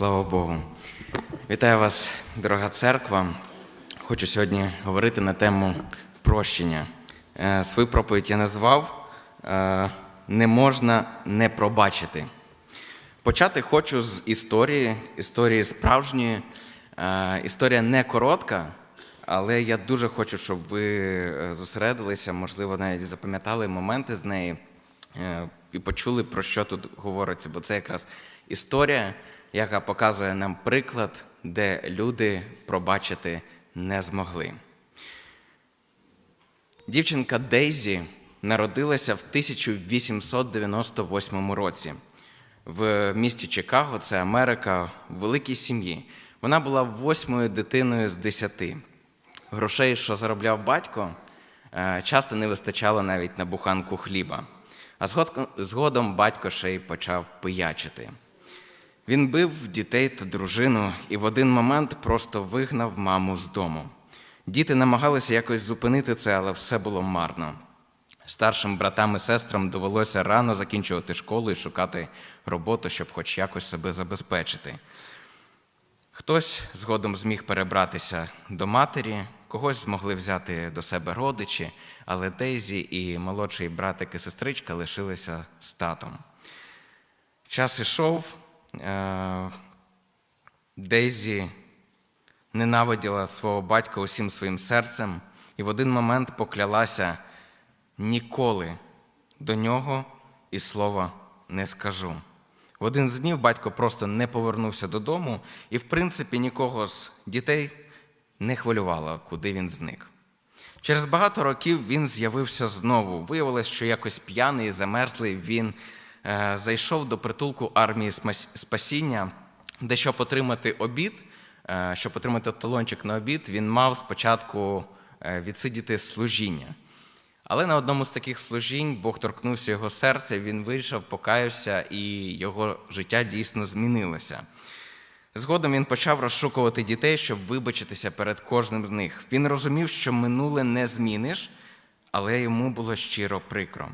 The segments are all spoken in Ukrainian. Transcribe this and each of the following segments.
Слава Богу. Вітаю вас, дорога церква. Хочу сьогодні говорити на тему прощення. Е, Свою проповідь я назвав е, Не можна не пробачити. Почати хочу з історії, історії справжньої. Е, Історія не коротка, але я дуже хочу, щоб ви зосередилися, можливо, навіть запам'ятали моменти з неї і почули, про що тут говориться, бо це якраз історія, яка показує нам приклад, де люди пробачити не змогли. Дівчинка Дейзі народилася в 1898 році в місті Чикаго, це Америка, в великій сім'ї. Вона була восьмою дитиною з десяти. Грошей, що заробляв батько, е, часто не вистачало навіть на буханку хліба. А згодом батько ще й почав пиячити. Він бив дітей та дружину і в один момент просто вигнав маму з дому. Діти намагалися якось зупинити це, але все було марно. Старшим братам і сестрам довелося рано закінчувати школу і шукати роботу, щоб хоч якось себе забезпечити. Хтось згодом зміг перебратися до матері, когось змогли взяти до себе родичі, але Дейзі і молодший братик і сестричка лишилися з татом. Час ішов. Е, Дейзі ненавиділа свого батька усім своїм серцем і в один момент поклялася ніколи до нього і слова не скажу. В один з днів батько просто не повернувся додому, і, в принципі, нікого з дітей не хвилювало, куди він зник. Через багато років він з'явився знову. Виявилось, що якось п'яний і замерзлий він зайшов до притулку армії спасіння, де щоб отримати обід, е, щоб отримати талончик на обід, він мав спочатку е, відсидіти служіння. Але на одному з таких служінь Бог торкнувся його серця, він вийшов, покаявся, і його життя дійсно змінилося. Згодом він почав розшукувати дітей, щоб вибачитися перед кожним з них. Він розумів, що минуле не зміниш, але йому було щиро прикро.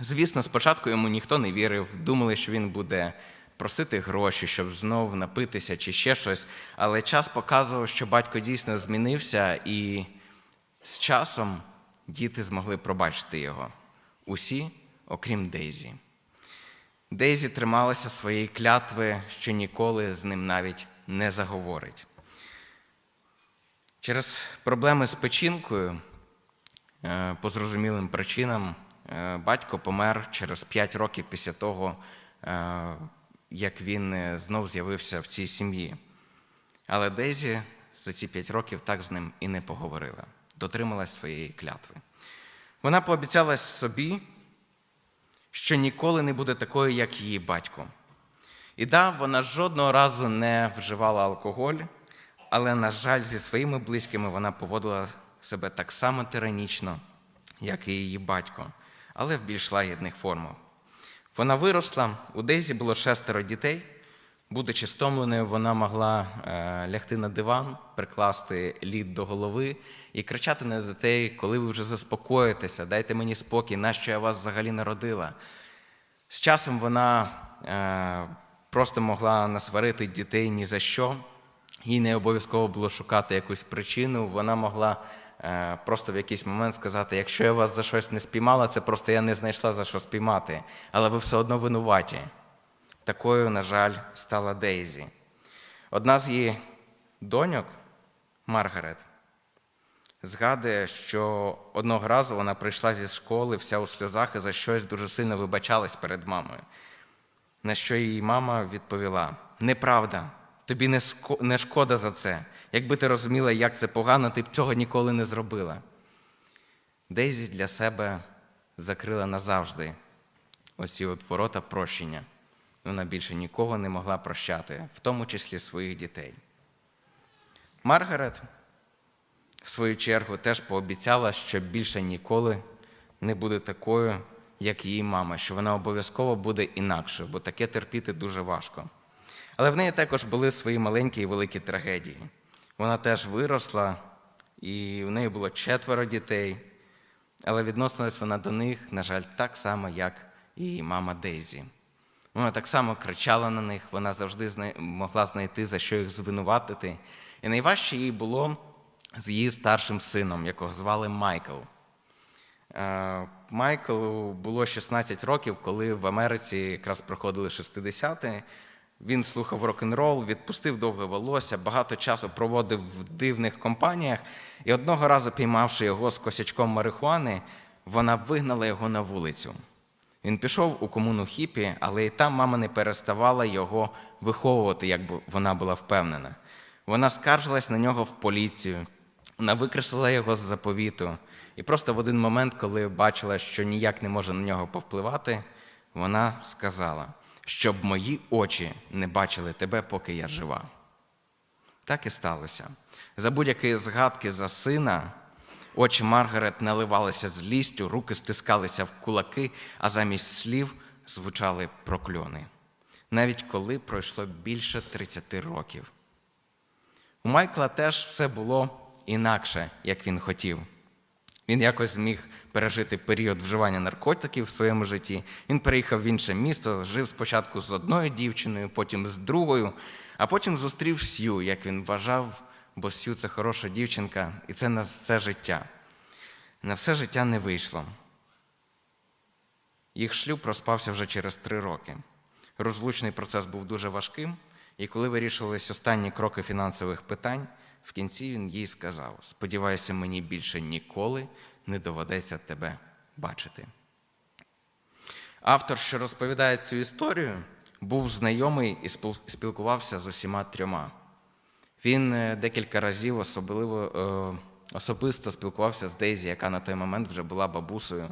Звісно, спочатку йому ніхто не вірив, думали, що він буде просити гроші, щоб знов напитися чи ще щось. Але час показував, що батько дійсно змінився, і з часом діти змогли пробачити його. Усі, окрім Дейзі. Дейзі трималася своєї клятви, що ніколи з ним навіть не заговорить. Через проблеми з печінкою, е, по зрозумілим причинам, батько помер через 5 років після того, е, як він е, знов з'явився в цій сім'ї. Але Дейзі за ці 5 років так з ним і не поговорила, дотрималась своєї клятви. Вона пообіцяла собі, що ніколи не буде такою, як її батько. І да, вона жодного разу не вживала алкоголь, але, на жаль, зі своїми близькими вона поводила себе так само тиранічно, як і її батько, але в більш лагідних формах. Вона виросла, у Дейзі було шестеро дітей. Будучи стомленою, вона могла е, лягти на диван, прикласти лід до голови і кричати на дітей, коли ви вже заспокоїтеся, дайте мені спокій, нащо я вас взагалі народила. З часом вона е, просто могла насварити дітей ні за що. Їй не обов'язково було шукати якусь причину. Вона могла просто в якийсь момент сказати: якщо я вас за щось не спіймала, це просто я не знайшла за що спіймати, але ви все одно винуваті. Такою, на жаль, стала Дейзі. Одна з її доньок, Маргарет, згадує, що одного разу вона прийшла зі школи вся у сльозах і за щось дуже сильно вибачалась перед мамою. На що її мама відповіла: Неправда, тобі не, шкода за це. Якби ти розуміла, як це погано, ти б цього ніколи не зробила. Дейзі для себе закрила назавжди оці от ворота прощення. Вона більше нікого не могла прощати, в тому числі своїх дітей. Маргарет, в свою чергу, теж пообіцяла, що більше ніколи не буде такою, як її мама, що вона обов'язково буде інакшою, бо таке терпіти дуже важко. Але в неї також були свої маленькі і великі трагедії. Вона теж виросла, і в неї було четверо дітей, але відносилась вона до них, на жаль, так само, як і її мама Дейзі. Вона так само кричала на них, вона завжди могла знайти, за що їх звинуватити. І найважче їй було з її старшим сином, якого звали Майкл. Е, Майклу було 16 років, коли в Америці якраз проходили 60-ті. Він слухав рок-н-рол, відпустив довге волосся, багато часу проводив в дивних компаніях, і одного разу, піймавши його з косячком марихуани, вона вигнала його на вулицю. Він пішов у комуну хіпі, але і там мама не переставала його виховувати, якби вона була впевнена. Вона скаржилась на нього в поліцію, вона викреслила його з заповіту. І просто в один момент, коли бачила, що ніяк не може на нього повпливати, вона сказала, щоб мої очі не бачили тебе, поки я жива. Так і сталося. За будь-які згадки за сина, очі Маргарет наливалися злістю, руки стискалися в кулаки, а замість слів звучали прокльони. Навіть коли пройшло більше 30 років. У Майкла теж все було інакше, як він хотів. Він якось зміг пережити період вживання наркотиків в своєму житті. Він переїхав в інше місто, жив спочатку з одною дівчиною, потім з другою, а потім зустрів Сью, як він вважав, бо Сью це хороша дівчинка, і це на все життя. На все життя не вийшло. Їх шлюб розпався вже через три роки. Розлучний процес був дуже важким, і коли вирішувались останні кроки фінансових питань, в кінці він їй сказав: Сподіваюся, мені більше ніколи не доведеться тебе бачити. Автор, що розповідає цю історію, був знайомий і спілкувався з усіма трьома. Він е, декілька разів особливо, е, особисто спілкувався з Дейзі, яка на той момент вже була бабусею.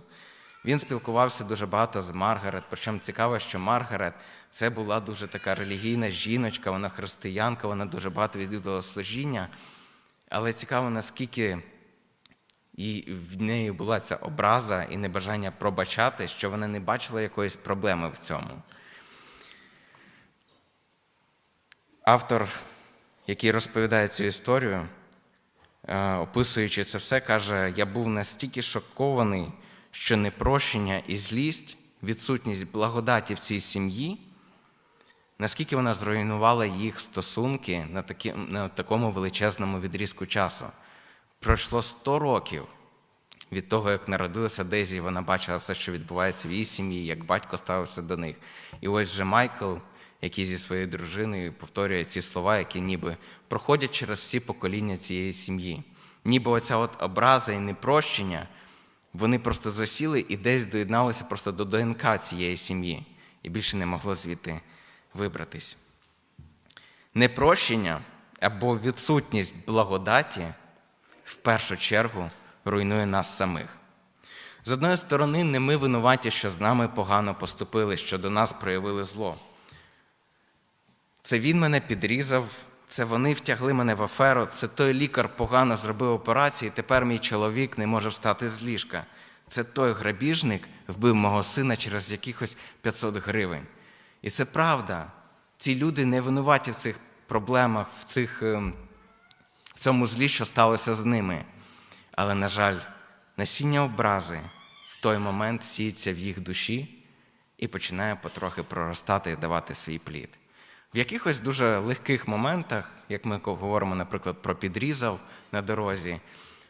Він спілкувався дуже багато з Маргарет. Причому цікаво, що Маргарет це була дуже така релігійна жіночка, вона християнка, вона дуже багато відвідувала служіння. Але цікаво, наскільки і в неї була ця образа і небажання пробачати, що вона не бачила якоїсь проблеми в цьому. Автор, який розповідає цю історію, е, описуючи це все, каже: я був настільки шокований, що непрощення і злість, відсутність благодаті в цій сім'ї, наскільки вона зруйнувала їх стосунки на, такі, на такому величезному відрізку часу. Пройшло 100 років від того, як народилася Дезі, вона бачила все, що відбувається в її сім'ї, як батько ставився до них. І ось вже Майкл, який зі своєю дружиною повторює ці слова, які ніби проходять через всі покоління цієї сім'ї. Ніби оця от образа і непрощення, вони просто засіли і десь доєдналися просто до ДНК цієї сім'ї, і більше не могло звідти вибратись. Непрощення або відсутність благодаті в першу чергу руйнує нас самих. З одної сторони, не ми винуваті, що з нами погано поступили, що до нас проявили зло. Це він мене підрізав, це вони втягли мене в аферу, це той лікар погано зробив операцію, і тепер мій чоловік не може встати з ліжка. Це той грабіжник вбив мого сина через якихось 500 гривень. І це правда. Ці люди не винуваті в цих проблемах, в, цих, ем, в цьому злі, що сталося з ними. Але, на жаль, насіння образи в той момент сіється в їх душі і починає потрохи проростати і давати свій плід. В якихось дуже легких моментах, як ми говоримо, наприклад, про підрізав на дорозі,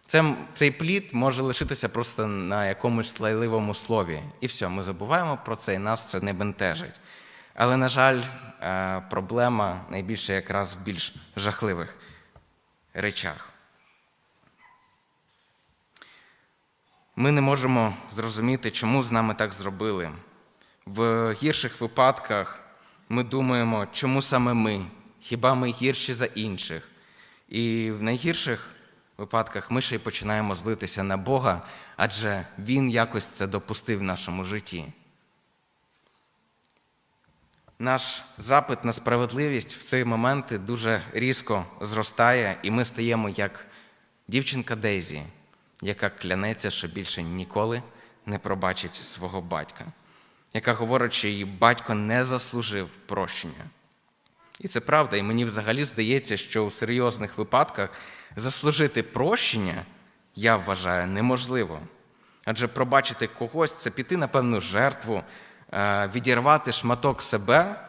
це, цей плід може лишитися просто на якомусь лайливому слові. І все, ми забуваємо про це, і нас це не бентежить. Але, на жаль, е, проблема найбільше якраз в більш жахливих речах. Ми не можемо зрозуміти, чому з нами так зробили. В гірших випадках ми думаємо, чому саме ми, хіба ми гірші за інших. І в найгірших випадках ми ще й починаємо злитися на Бога, адже Він якось це допустив в нашому житті. Наш запит на справедливість в ці моменти дуже різко зростає, і ми стаємо як дівчинка Дейзі, яка клянеться, що більше ніколи не пробачить свого батька, яка говорить, що її батько не заслужив прощення. І це правда, і мені взагалі здається, що у серйозних випадках заслужити прощення, я вважаю, неможливо. Адже пробачити когось це піти на певну жертву, відірвати шматок себе,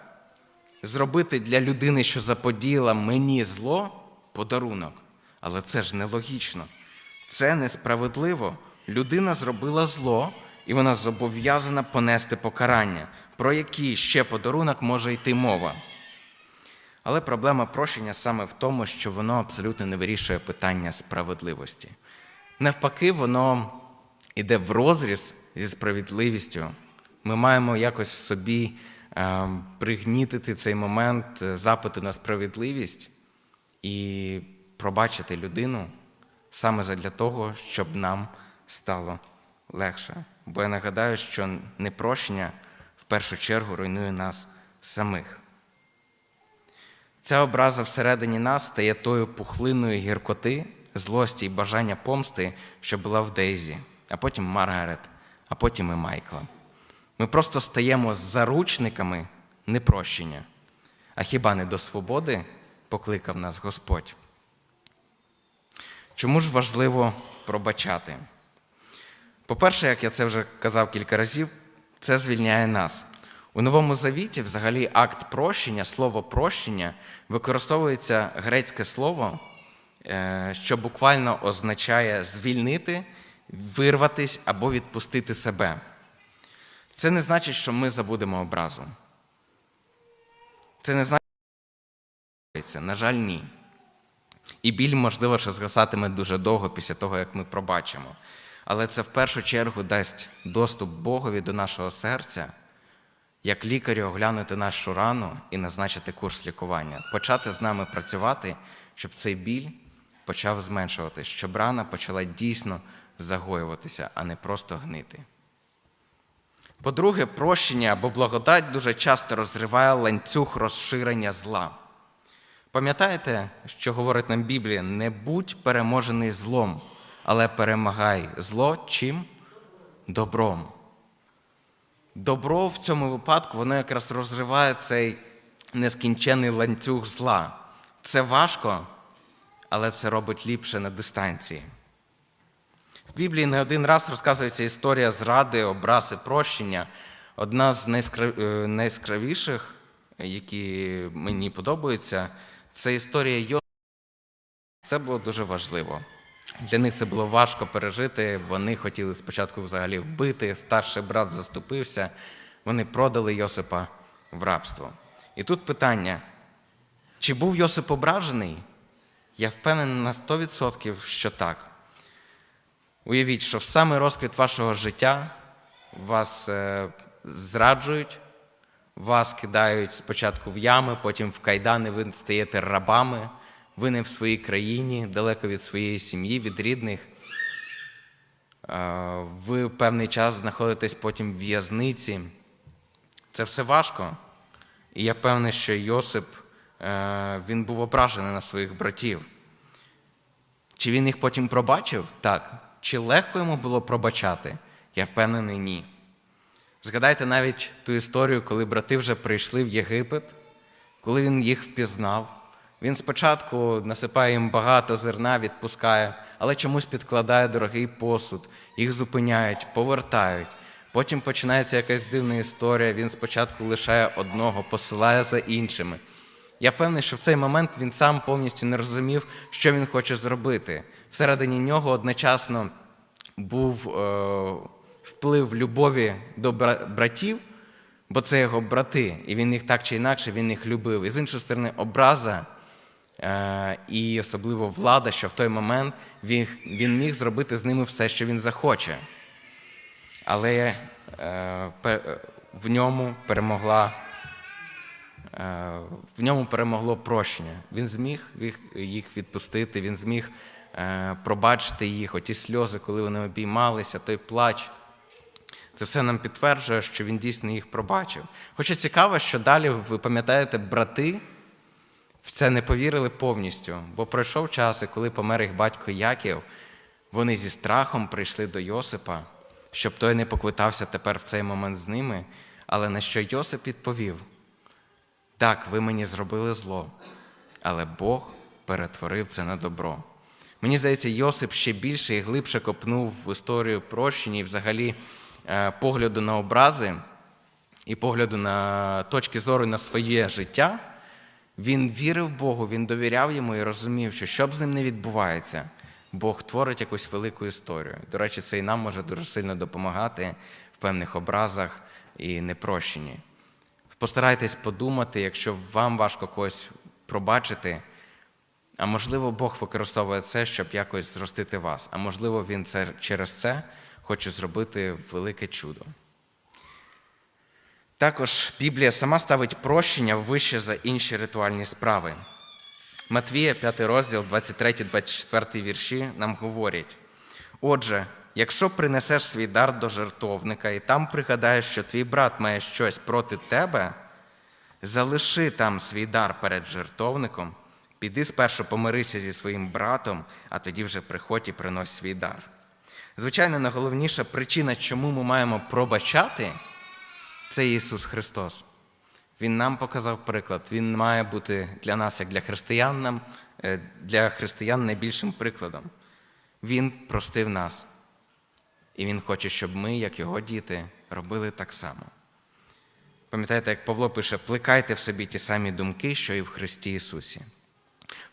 зробити для людини, що заподіяла мені зло, подарунок. Але це ж нелогічно. Це несправедливо. Людина зробила зло, і вона зобов'язана понести покарання, про який ще подарунок може йти мова. Але проблема прощення саме в тому, що воно абсолютно не вирішує питання справедливості. Навпаки, воно йде в розріз зі справедливістю. Ми маємо якось собі е, пригнітити цей момент е, запиту на справедливість і пробачити людину саме задля того, щоб нам стало легше. Бо я нагадаю, що непрощення в першу чергу руйнує нас самих. Ця образа всередині нас стає тою пухлиною гіркоти, злості і бажання помсти, що була в Дейзі, а потім Маргарет, а потім і Майкла. Ми просто стаємо заручниками непрощення. А хіба не до свободи покликав нас Господь? Чому ж важливо пробачати? По-перше, як я це вже казав кілька разів, це звільняє нас. У Новому Завіті, взагалі, акт прощення, слово прощення використовується грецьке слово, е, що буквально означає звільнити, вирватись або відпустити себе. Це не значить, що ми забудемо образу. Це не значить, на жаль, ні. І біль, можливо, що згасатиме дуже довго після того, як ми пробачимо. Але це в першу чергу дасть доступ Богові до нашого серця, як лікарю оглянути нашу рану і назначити курс лікування, почати з нами працювати, щоб цей біль почав зменшуватись, щоб рана почала дійсно загоюватися, а не просто гнити. По-друге, прощення або благодать дуже часто розриває ланцюг розширення зла. Пам'ятаєте, що говорить нам Біблія? Не будь переможений злом, але перемагай зло чим? Добром. Добро в цьому випадку воно якраз розриває цей нескінчений ланцюг зла. Це важко, але це робить ліпше на дистанції. В Біблії не один раз розказується історія зради, образ і прощення. Одна з е, найяскравіших, які мені подобаються, це історія Йосипа. Це було дуже важливо. Для них це було важко пережити. Вони хотіли спочатку взагалі вбити. Старший брат заступився. Вони продали Йосипа в рабство. І тут питання: чи був Йосип ображений? Я впевнений на 100%, що так. Уявіть, що в самий розквіт вашого життя вас е, зраджують, вас кидають спочатку в ями, потім в кайдани, ви стаєте рабами, ви не в своїй країні, далеко від своєї сім'ї, від рідних. Е, Ви певний час знаходитесь потім в в'язниці. Це все важко. І я впевнений, що Йосип е, він був ображений на своїх братів. Чи він їх потім пробачив? Так. Чи легко йому було пробачати? Я впевнений, ні. Згадайте навіть ту історію, коли брати вже прийшли в Єгипет, коли він їх впізнав. Він спочатку насипає їм багато зерна, відпускає, але чомусь підкладає дорогий посуд, їх зупиняють, повертають. Потім починається якась дивна історія. Він спочатку лишає одного, посилає за іншими. Я впевнений, що в цей момент він сам повністю не розумів, що він хоче зробити. Всередині нього одночасно був е, вплив любові до братів, бо це його брати, і він їх так чи інакше він їх любив. І з іншої сторони, образа е, і особливо влада, що в той момент він, він міг зробити з ними все, що він захоче. Але е, в ньому перемогла в ньому перемогло прощення. Він зміг їх- їх відпустити, він зміг е, пробачити їх, оті сльози, коли вони обіймалися, той плач. Це все нам підтверджує, що він дійсно їх пробачив. Хоча цікаво, що далі, ви пам'ятаєте, брати в це не повірили повністю, бо пройшов час, і коли помер їх батько Яків, вони зі страхом прийшли до Йосипа, щоб той не поквитався тепер в цей момент з ними. Але на що Йосип відповів? Так, ви мені зробили зло, але Бог перетворив це на добро. Мені здається, Йосип ще більше і глибше копнув в історію прощення і взагалі е, погляду на образи, і погляду на точки зору на своє життя, він вірив Богу, він довіряв йому і розумів, що що б з ним не відбувається, Бог творить якусь велику історію. До речі, це і нам може дуже сильно допомагати в певних образах і непрощенні. Постарайтесь подумати, якщо вам важко когось пробачити, а можливо, Бог використовує це, щоб якось зростити вас, а можливо, Він це, через це хоче зробити велике чудо. Також Біблія сама ставить прощення вище за інші ритуальні справи. Матвія, 5 розділ, 23-24 вірші нам говорять: Отже, якщо принесеш свій дар до жертовника і там пригадаєш, що твій брат має щось проти тебе, залиши там свій дар перед жертовником, піди спершу помирися зі своїм братом, а тоді вже приходь і принось свій дар. Звичайно, найголовніша причина, чому ми маємо пробачати, це Ісус Христос. Він нам показав приклад. Він має бути для нас, як для християн, е, для християн найбільшим прикладом. Він простив нас. І Він хоче, щоб ми, як його діти, робили так само. Пам'ятаєте, як Павло пише, плекайте в собі ті самі думки, що і в Христі Ісусі.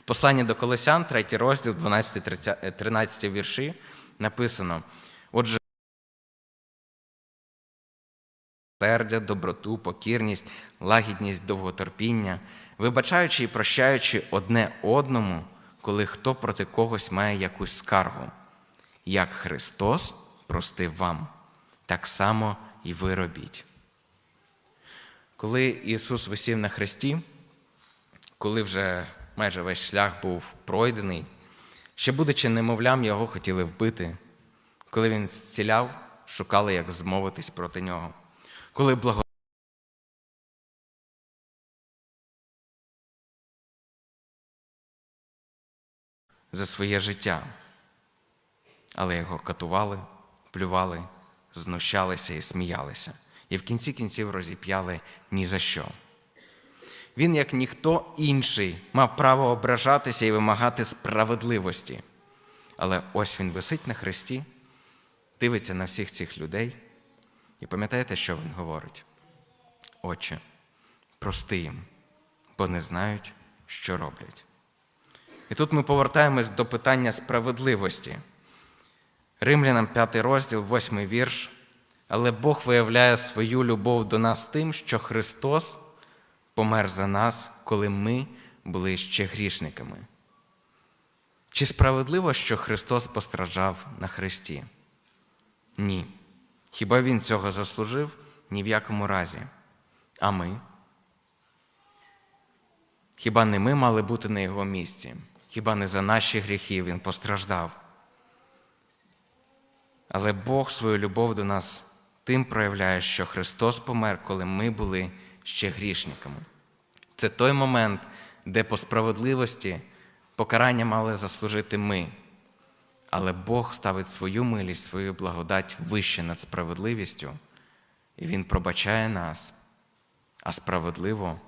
В посланні до Колосян, 3 розділ, 12-13 вірші, написано: Отже, сердя, доброту, покірність, лагідність, довготерпіння, вибачаючи і прощаючи одне одному, коли хто проти когось має якусь скаргу. Як Христос простив вам, так само і ви робіть. Коли Ісус висів на хресті, коли вже майже весь шлях був пройдений, ще будучи немовлям, його хотіли вбити. Коли він зціляв, шукали, як змовитись проти нього. Коли благо... за своє життя, але його катували, плювали, знущалися і сміялися, і в кінці кінців розіп'яли ні за що. Він, як ніхто інший, мав право ображатися і вимагати справедливості. Але ось він висить на хресті, дивиться на всіх цих людей, і пам'ятаєте, що він говорить? Отче, прости їм, бо не знають, що роблять. І тут ми повертаємось до питання справедливості. Римлянам 5 розділ, 8 вірш. Але Бог виявляє свою любов до нас тим, що Христос помер за нас, коли ми були ще грішниками. Чи справедливо, що Христос постраждав на Христі? Ні. Хіба Він цього заслужив? Ні в якому разі. А ми? Хіба не ми мали бути на Його місці? Хіба не за наші гріхи Він постраждав? Але Бог свою любов до нас тим проявляє, що Христос помер, коли ми були ще грішниками. Це той момент, де по справедливості покарання мали заслужити ми. Але Бог ставить свою милість, свою благодать вище над справедливістю, і Він пробачає нас, а справедливо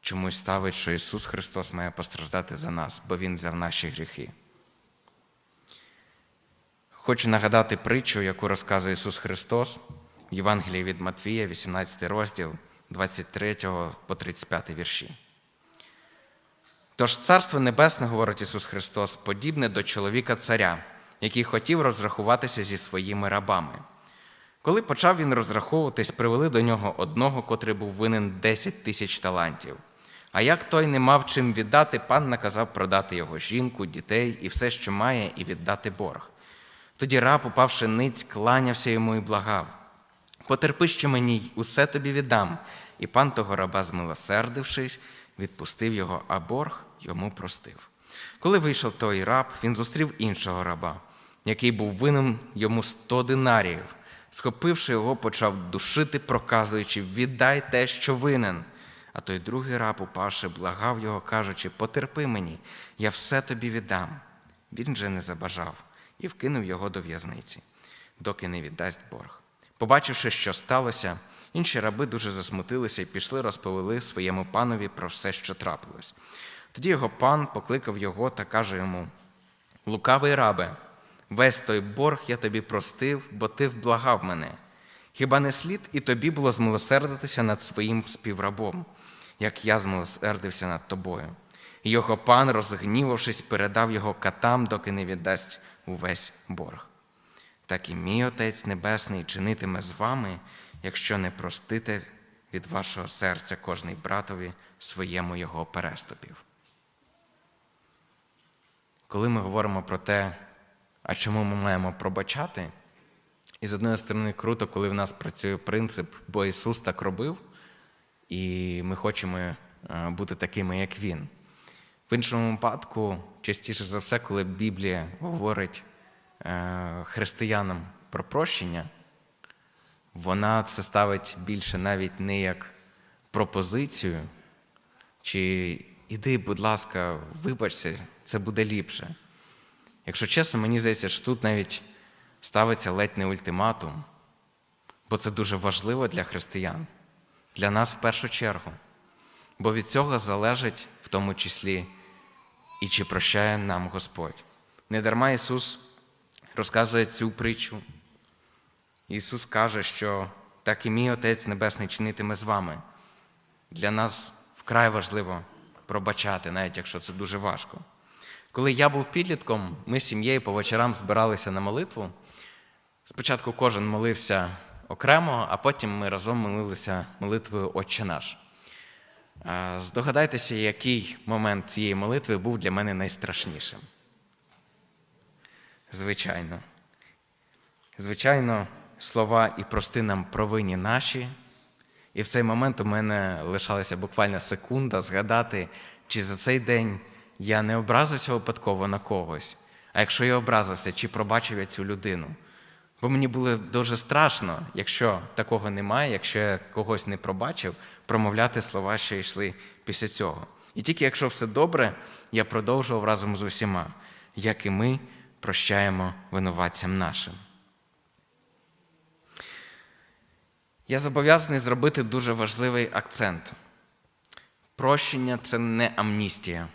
чомусь ставить, що Ісус Христос має постраждати за нас, бо Він взяв наші гріхи. Хочу нагадати притчу, яку розказує Ісус Христос в Євангелії від Матвія, 18 розділ, 23 по 35 вірші. Тож Царство Небесне, говорить Ісус Христос, подібне до чоловіка царя, який хотів розрахуватися зі своїми рабами. Коли почав він розраховуватись, привели до нього одного, котрий був винен 10 тисяч талантів. А як той не мав чим віддати, пан наказав продати його жінку, дітей і все, що має, і віддати борг. Тоді раб, упавши ниць, кланявся йому і благав. Потерпи ще мені, усе тобі віддам. І пан того раба, змилосердившись, відпустив його, а борг йому простив. Коли вийшов той раб, він зустрів іншого раба, який був винен йому сто динаріїв. Схопивши його, почав душити, проказуючи віддай те, що винен. А той другий раб, упавши, благав його, кажучи Потерпи мені, я все тобі віддам. Він же не забажав і вкинув його до в'язниці, доки не віддасть борг. Побачивши, що сталося, інші раби дуже засмутилися і пішли, розповіли своєму панові про все, що трапилось. Тоді його пан покликав його та каже йому: Лукавий рабе, весь той борг я тобі простив, бо ти вблагав мене. Хіба не слід і тобі було змилосердитися над своїм співрабом, як я змилосердився над тобою? Його пан, розгнівавшись, передав його катам, доки не віддасть увесь борг. Так і мій Отець Небесний чинитиме з вами, якщо не простите від вашого серця кожний братові своєму його переступів. Коли ми говоримо про те, а чому ми маємо пробачати, і з одної сторони круто, коли в нас працює принцип, бо Ісус так робив, і ми хочемо е, бути такими, як Він. В іншому випадку, частіше за все, коли Біблія говорить е, християнам про прощення, вона це ставить більше навіть не як пропозицію, чи іди, будь ласка, вибачся, це буде ліпше. Якщо чесно, мені здається, що тут навіть ставиться ледь не ультиматум, бо це дуже важливо для християн, для нас в першу чергу. Бо від цього залежить в тому числі і чи прощає нам Господь. Недарма Ісус розказує цю притчу. Ісус каже, що так і мій Отець Небесний чинитиме з вами. Для нас вкрай важливо пробачати, навіть якщо це дуже важко. Коли я був підлітком, ми з сім'єю по вечорам збиралися на молитву. Спочатку кожен молився окремо, а потім ми разом молилися молитвою Отче наш. Здогадайтеся, який момент цієї молитви був для мене найстрашнішим. Звичайно. Звичайно, слова і прости нам провинні наші. І в цей момент у мене лишалася буквально секунда згадати, чи за цей день я не образився випадково на когось, а якщо я образився, чи пробачив я цю людину. Бо мені було дуже страшно, якщо такого немає, якщо я когось не пробачив, промовляти слова, що йшли після цього. І тільки якщо все добре, я продовжував разом з усіма, як і ми прощаємо винуватцям нашим. Я зобов'язаний зробити дуже важливий акцент. Прощення це не амністія.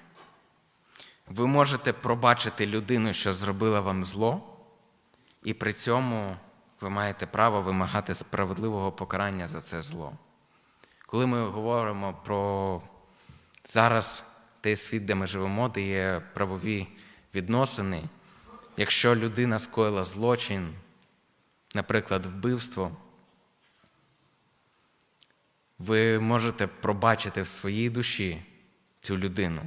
Ви можете пробачити людину, що зробила вам зло, і при цьому ви маєте право вимагати справедливого покарання за це зло. Коли ми говоримо про зараз той світ, де ми живемо, де є правові відносини, якщо людина скоїла злочин, наприклад, вбивство, ви можете пробачити в своїй душі цю людину.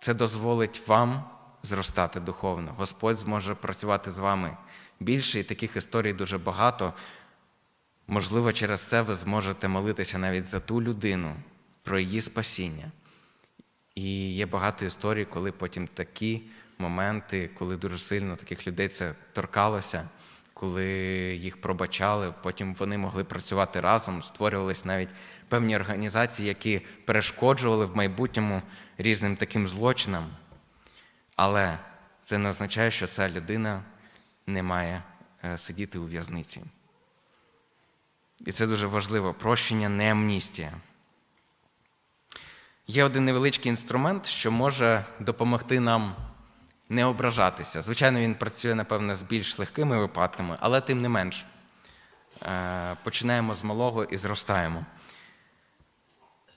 Це дозволить вам зростати духовно. Господь зможе працювати з вами більше, і таких історій дуже багато. Можливо, через це ви зможете молитися навіть за ту людину, про її спасіння. І є багато історій, коли потім такі моменти, коли дуже сильно таких людей це торкалося, коли їх пробачали, потім вони могли працювати разом, створювалися навіть певні організації, які перешкоджували в майбутньому різним таким злочинам. Але це не означає, що ця людина не має е, сидіти у в'язниці. І це дуже важливо. Прощення не амністія. Є один невеличкий інструмент, що може допомогти нам не ображатися. Звичайно, він працює, напевно, з більш легкими випадками, але тим не менш е, починаємо з малого і зростаємо.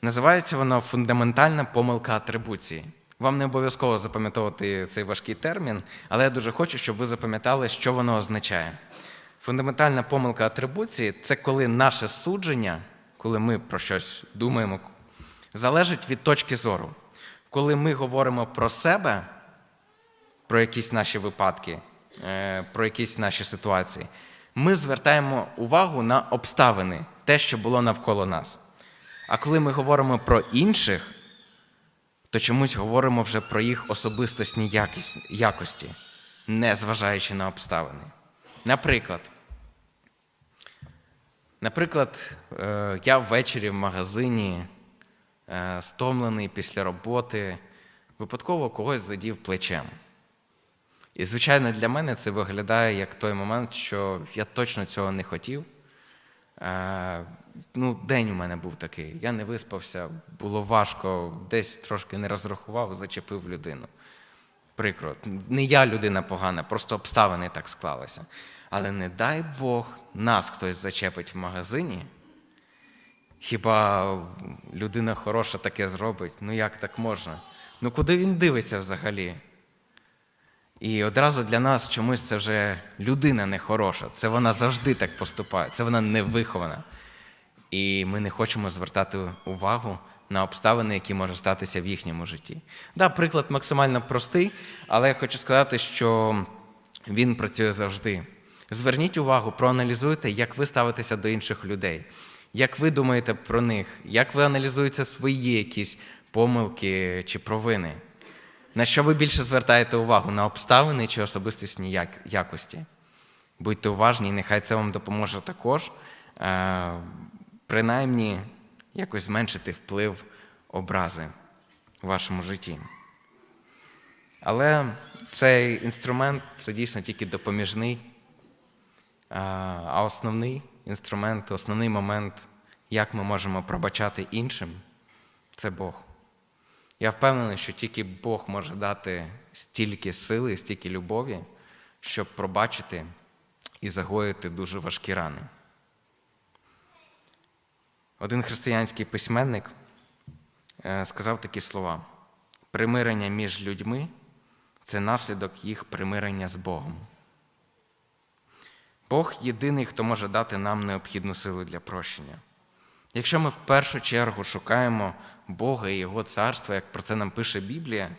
Називається воно фундаментальна помилка атрибуції. Вам не обов'язково запам'ятовувати цей важкий термін, але я дуже хочу, щоб ви запам'ятали, що воно означає. Фундаментальна помилка атрибуції це коли наше судження, коли ми про щось думаємо, залежить від точки зору. Коли ми говоримо про себе, про якісь наші випадки, е, про якісь наші ситуації, ми звертаємо увагу на обставини, те, що було навколо нас. А коли ми говоримо про інших, то чомусь говоримо вже про їх особистосні якості, не зважаючи на обставини. Наприклад, наприклад, е, я ввечері в магазині, е, стомлений після роботи, випадково когось задів плечем. І, звичайно, для мене це виглядає як той момент, що я точно цього не хотів. Е, ну, День у мене був такий. Я не виспався, було важко, десь трошки не розрахував, зачепив людину. Прикро. Не я людина погана, просто обставини так склалися. Але не дай Бог нас хтось зачепить в магазині. Хіба людина хороша таке зробить? Ну як так можна? Ну куди він дивиться взагалі? І одразу для нас чомусь це вже людина нехороша. Це вона завжди так поступає, це вона не вихована. І ми не хочемо звертати увагу на обставини, які можуть статися в їхньому житті. Да, приклад максимально простий, але я хочу сказати, що він працює завжди. Зверніть увагу, проаналізуйте, як ви ставитеся до інших людей, як ви думаєте про них, як ви аналізуєте свої якісь помилки чи провини. На що ви більше звертаєте увагу? На обставини чи особистісні якості? Будьте уважні, і нехай це вам допоможе також, е, принаймні якось зменшити вплив образи в вашому житті. Але цей інструмент це дійсно тільки допоміжний, а- а основний інструмент, основний момент, як ми можемо пробачати іншим, це Бог. Я впевнений, що тільки Бог може дати стільки сили, стільки любові, щоб пробачити і загоїти дуже важкі рани. Один християнський письменник е, сказав такі слова: примирення між людьми це наслідок їх примирення з Богом. Бог єдиний, хто може дати нам необхідну силу для прощення. Якщо ми в першу чергу шукаємо Бога і Його царства, як про це нам пише Біблія,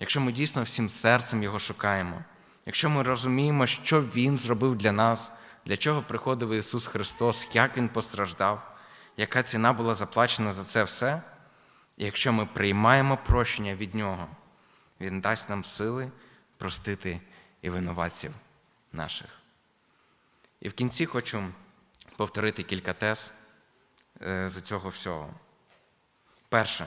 якщо ми дійсно всім серцем Його шукаємо, якщо ми розуміємо, що Він зробив для нас, для чого приходив Ісус Христос, як Він постраждав, яка ціна була заплачена за це все, і якщо ми приймаємо прощення від Нього, Він дасть нам сили простити і винуватців наших. І в кінці хочу повторити кілька тез е, з цього всього. Перше,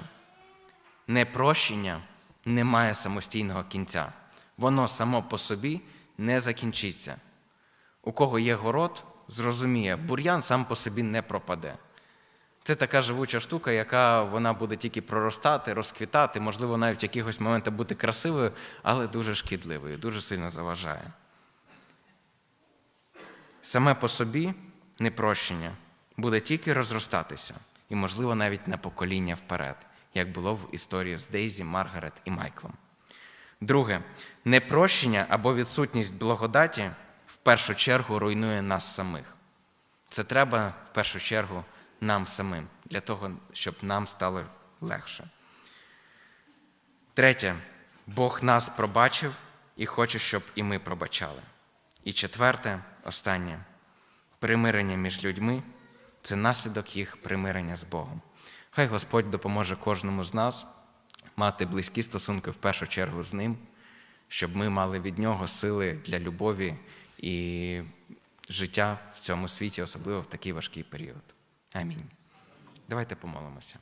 непрощення не має самостійного кінця. Воно само по собі не закінчиться. У кого є город, зрозуміє, бур'ян сам по собі не пропаде. Це така живуча штука, яка вона буде тільки проростати, розквітати, можливо, навіть в якихось моментах бути красивою, але дуже шкідливою, дуже сильно заважає. Саме по собі непрощення буде тільки розростатися, і, можливо, навіть на покоління вперед, як було в історії з Дейзі, Маргарет і Майклом. Друге, непрощення або відсутність благодаті в першу чергу руйнує нас самих. Це треба в першу чергу нам самим, для того, щоб нам стало легше. Третє, Бог нас пробачив і хоче, щоб і ми пробачали. І четверте, останнє, примирення між людьми це наслідок їх примирення з Богом. Хай Господь допоможе кожному з нас мати близькі стосунки в першу чергу з Ним, щоб ми мали від Нього сили для любові і життя в цьому світі, особливо в такий важкий період. Амінь. Давайте помолимося.